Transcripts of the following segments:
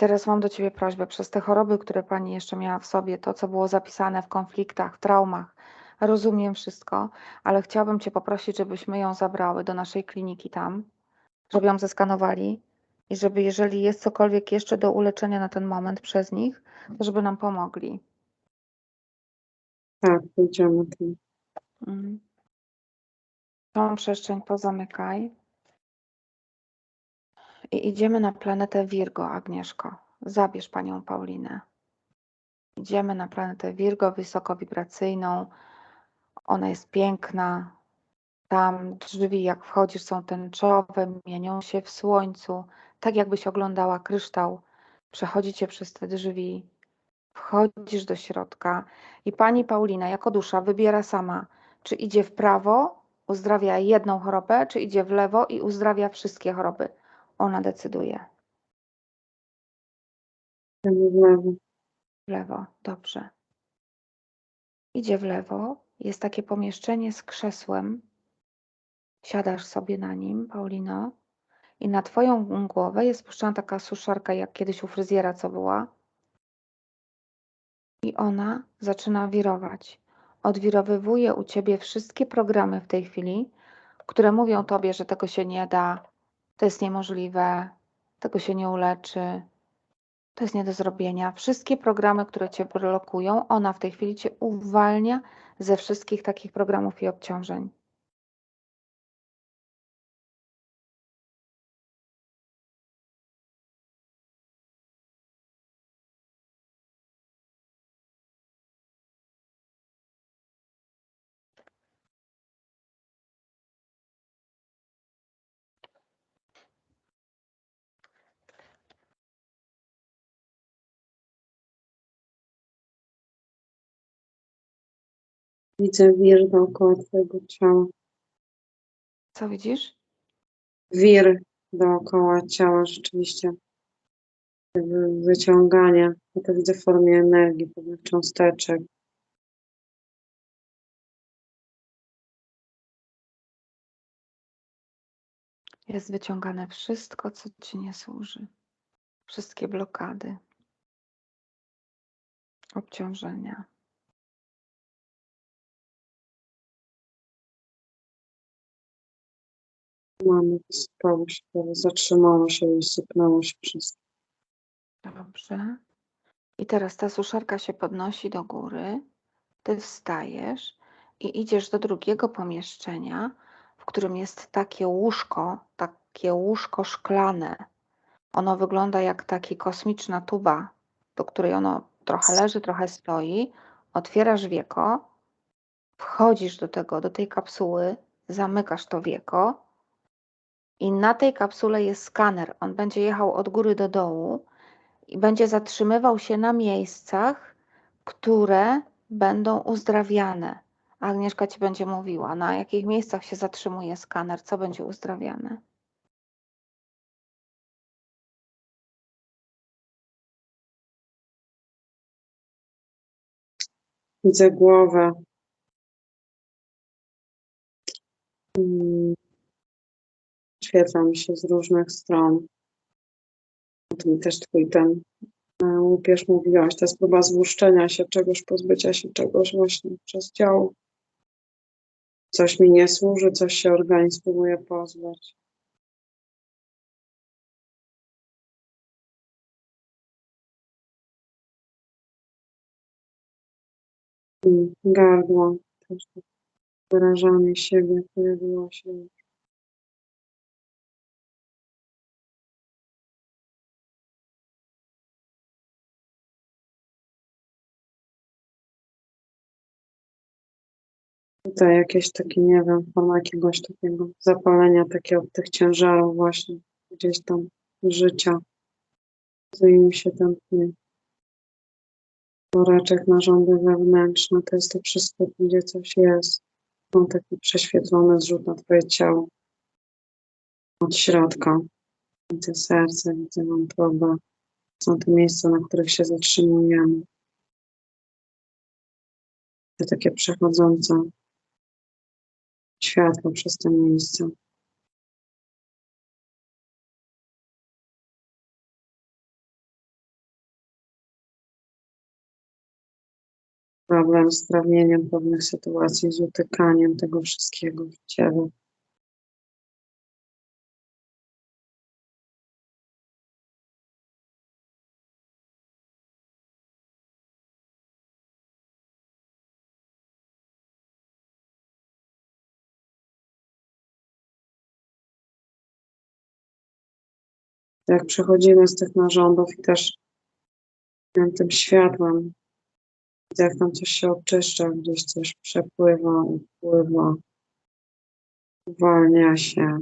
Teraz mam do Ciebie prośbę, przez te choroby, które Pani jeszcze miała w sobie, to co było zapisane w konfliktach, w traumach, rozumiem wszystko, ale chciałabym Cię poprosić, żebyśmy ją zabrały do naszej kliniki tam, żeby ją zeskanowali i żeby jeżeli jest cokolwiek jeszcze do uleczenia na ten moment przez nich, to żeby nam pomogli. Tak, pójdziemy tam. Mhm. Tą przestrzeń pozamykaj. I idziemy na planetę Virgo, Agnieszko. Zabierz panią Paulinę. Idziemy na planetę Virgo, wysokowibracyjną. Ona jest piękna. Tam drzwi, jak wchodzisz, są tęczowe, mienią się w słońcu, tak jakbyś oglądała kryształ. Przechodzicie przez te drzwi, wchodzisz do środka i pani Paulina, jako dusza, wybiera sama, czy idzie w prawo, uzdrawia jedną chorobę, czy idzie w lewo i uzdrawia wszystkie choroby. Ona decyduje. W lewo. W lewo, dobrze. Idzie w lewo, jest takie pomieszczenie z krzesłem. Siadasz sobie na nim, Paulino, i na twoją głowę jest puszczona taka suszarka, jak kiedyś u fryzjera, co była. I ona zaczyna wirować. Odwirowywuje u ciebie wszystkie programy w tej chwili, które mówią tobie, że tego się nie da, to jest niemożliwe, tego się nie uleczy, to jest nie do zrobienia. Wszystkie programy, które cię blokują, ona w tej chwili cię uwalnia ze wszystkich takich programów i obciążeń. Widzę wir dookoła twojego ciała. Co widzisz? Wir dookoła ciała rzeczywiście. Wyciąganie. Ja to widzę w formie energii, pewnych cząsteczek. Jest wyciągane wszystko, co ci nie służy. Wszystkie blokady, obciążenia. Mamy, wysypało się, zatrzymało się i sypnęło się wszystko. Dobrze. I teraz ta suszarka się podnosi do góry. Ty wstajesz i idziesz do drugiego pomieszczenia, w którym jest takie łóżko, takie łóżko szklane. Ono wygląda jak taka kosmiczna tuba, do której ono trochę leży, trochę stoi. Otwierasz wieko, wchodzisz do tego, do tej kapsuły, zamykasz to wieko i na tej kapsule jest skaner. On będzie jechał od góry do dołu i będzie zatrzymywał się na miejscach, które będą uzdrawiane. Agnieszka ci będzie mówiła, na jakich miejscach się zatrzymuje skaner, co będzie uzdrawiane. Widzę głowę. Mi się z różnych stron. O tym też twój ten e, łupież mówiłaś. To jest próba złuszczenia się czegoś, pozbycia się czegoś właśnie przez ciało. Coś mi nie służy, coś się organizm próbuje pozbyć. Mm, Gardło, też tak wyrażanie siebie pojawiło się. Tutaj jakieś takie, nie wiem, forma jakiegoś takiego zapalenia takiego tych ciężarów właśnie gdzieś tam życia. Zajmie się ten ten woreczek narządy wewnętrzne. To jest to wszystko, gdzie coś jest. Mam taki prześwietlony zrzut na twoje ciało. Od środka. Widzę serce, widzę wątrobę. Są te miejsca, na których się zatrzymujemy. To takie przechodzące światło przez to miejsce. Problem z trawieniem pewnych sytuacji, z utykaniem tego wszystkiego w ciele. Jak przechodzimy z tych narządów i też tym, światłem, widzę, jak tam coś się oczyszcza, gdzieś coś przepływa, upływa, uwalnia się.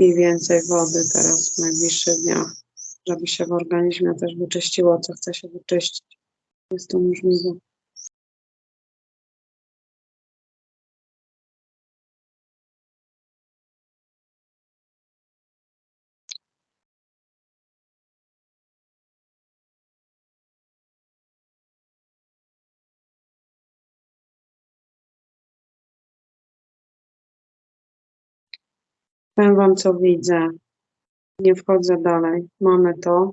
I więcej wody teraz w najbliższych dniach, żeby się w organizmie też wyczyściło, co chce się wyczyścić. Jest to możliwe. Powiem Wam, co widzę. Nie wchodzę dalej. Mamy to.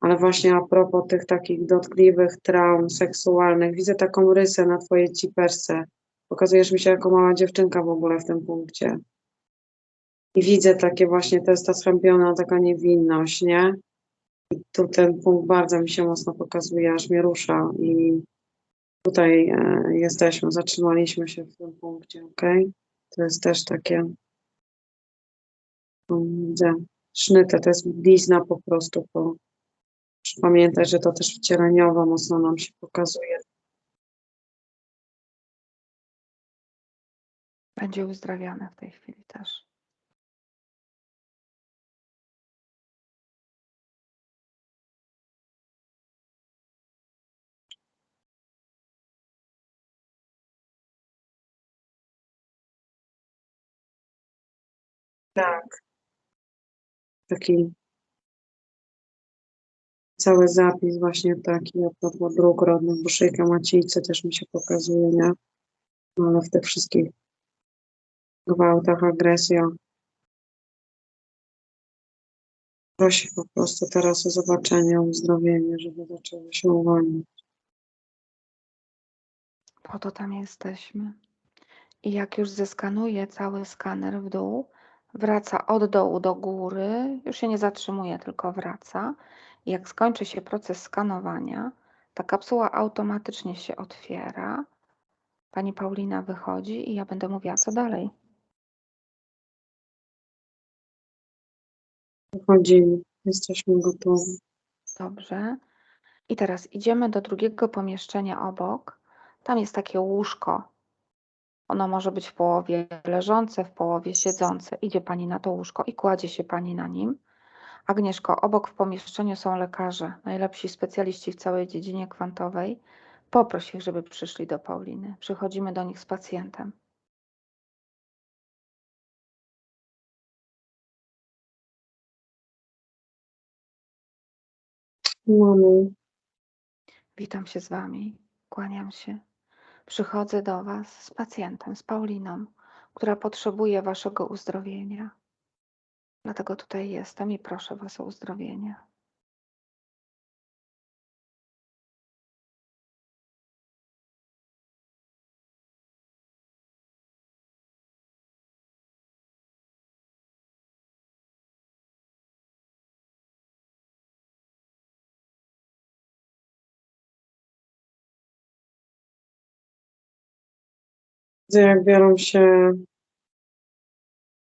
Ale właśnie a propos tych takich dotkliwych traum seksualnych, widzę taką rysę na Twojej cipersce. Pokazujesz mi się jako mała dziewczynka w ogóle w tym punkcie. I widzę takie właśnie, to jest ta schępiona taka niewinność, nie? I tu ten punkt bardzo mi się mocno pokazuje, aż mnie rusza. I tutaj e, jesteśmy, zatrzymaliśmy się w tym punkcie, ok? To jest też takie Widzę sznytę, to jest blizna po prostu. Po, pamiętaj, że to też wcieleniowo mocno nam się pokazuje. Będzie uzdrawiane w tej chwili też. Tak. Taki cały zapis właśnie taki, a propos dróg rodnych, bo szyjka maciejce też mi się pokazuje, nie? No, ale w tych wszystkich gwałtach, agresja. Prosi po prostu teraz o zobaczenie, o uzdrowienie, żeby zaczęło się uwolnić. Po to tam jesteśmy. I jak już zeskanuje cały skaner w dół, wraca od dołu do góry, już się nie zatrzymuje, tylko wraca. I jak skończy się proces skanowania, ta kapsuła automatycznie się otwiera. Pani Paulina wychodzi i ja będę mówiła, co dalej. Wchodzimy, jesteśmy gotowi. Dobrze. I teraz idziemy do drugiego pomieszczenia obok. Tam jest takie łóżko. Ono może być w połowie leżące, w połowie siedzące. Idzie pani na to łóżko i kładzie się pani na nim. Agnieszko, obok w pomieszczeniu są lekarze, najlepsi specjaliści w całej dziedzinie kwantowej. Poproś ich, żeby przyszli do Pauliny. Przychodzimy do nich z pacjentem. Mamy Witam się z Wami, kłaniam się. Przychodzę do Was z pacjentem, z Pauliną, która potrzebuje Waszego uzdrowienia. Dlatego tutaj jestem i proszę Was o uzdrowienie. Widzę, jak biorą się,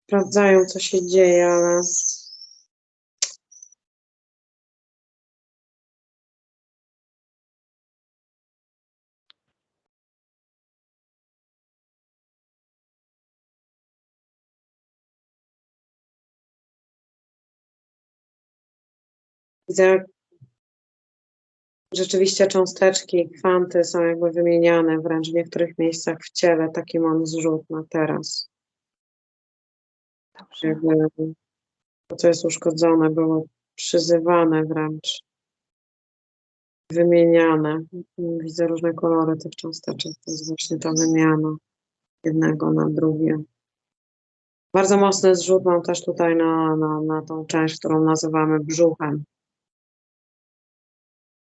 sprawdzają, co się dzieje, ale widzę, jak rzeczywiście cząsteczki, kwanty są jakby wymieniane wręcz w niektórych miejscach w ciele. Taki mam zrzut na teraz. Dobrze. Jakby to, co jest uszkodzone, było przyzywane wręcz, wymieniane. Widzę różne kolory tych cząsteczek. To jest właśnie ta wymiana jednego na drugie. Bardzo mocny zrzut mam też tutaj na, na, na tą część, którą nazywamy brzuchem.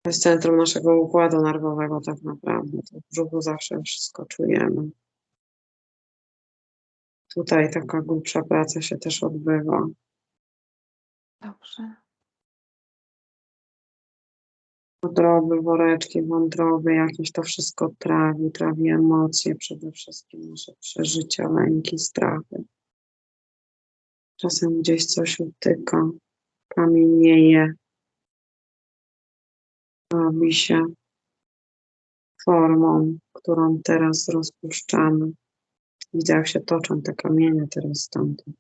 To jest centrum naszego układu nerwowego tak naprawdę. To w brzuchu zawsze wszystko czujemy. Tutaj taka głębsza praca się też odbywa. Dobrze. Wątroby, woreczki wątroby, jakieś to wszystko trawi, trawi emocje, przede wszystkim nasze przeżycia, lęki, strachy. Czasem gdzieś coś utyka, kamienieje, robi się formą, którą teraz rozpuszczamy. Widzę, jak się toczą te kamienie teraz stamtąd.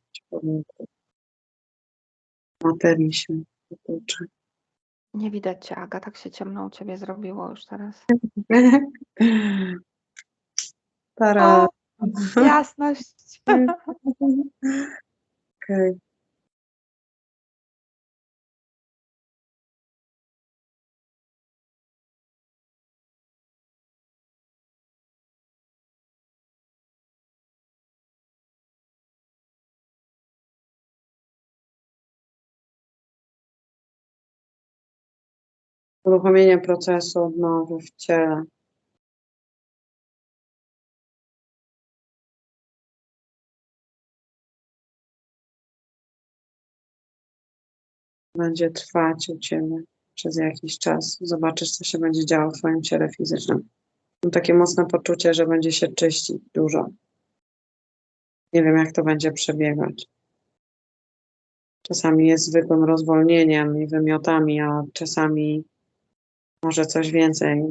Materii się toczy. Nie widać cię, Aga, tak się ciemno u ciebie zrobiło już teraz. Tara. Jasność. Okej. Uruchomienie procesu odnowy w ciele. Będzie trwać u Ciebie przez jakiś czas. Zobaczysz, co się będzie działo w Twoim ciele fizycznym. Mam takie mocne poczucie, że będzie się czyścić dużo. Nie wiem, jak to będzie przebiegać. Czasami jest zwykłym rozwolnieniem i wymiotami, a czasami może coś więcej.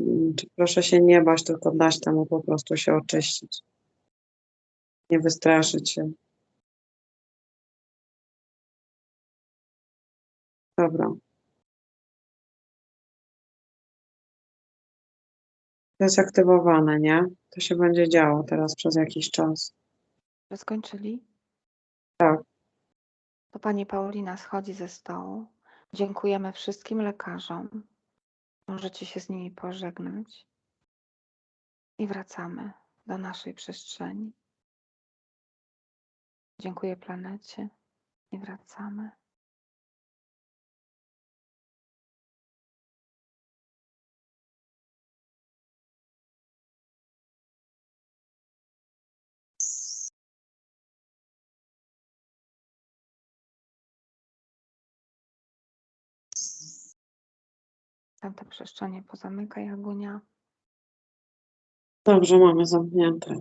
Proszę się nie bać, tylko dać temu po prostu się oczyścić. Nie wystraszyć się. Dobra. To jest aktywowane, nie? To się będzie działo teraz przez jakiś czas. Że skończyli? Tak. To pani Paulina schodzi ze stołu. Dziękujemy wszystkim lekarzom. Możecie się z nimi pożegnać. I wracamy do naszej przestrzeni. Dziękuję planecie i wracamy. Tamte przestrzenie pozamykaj, Agunia. Dobrze, mamy zamknięte.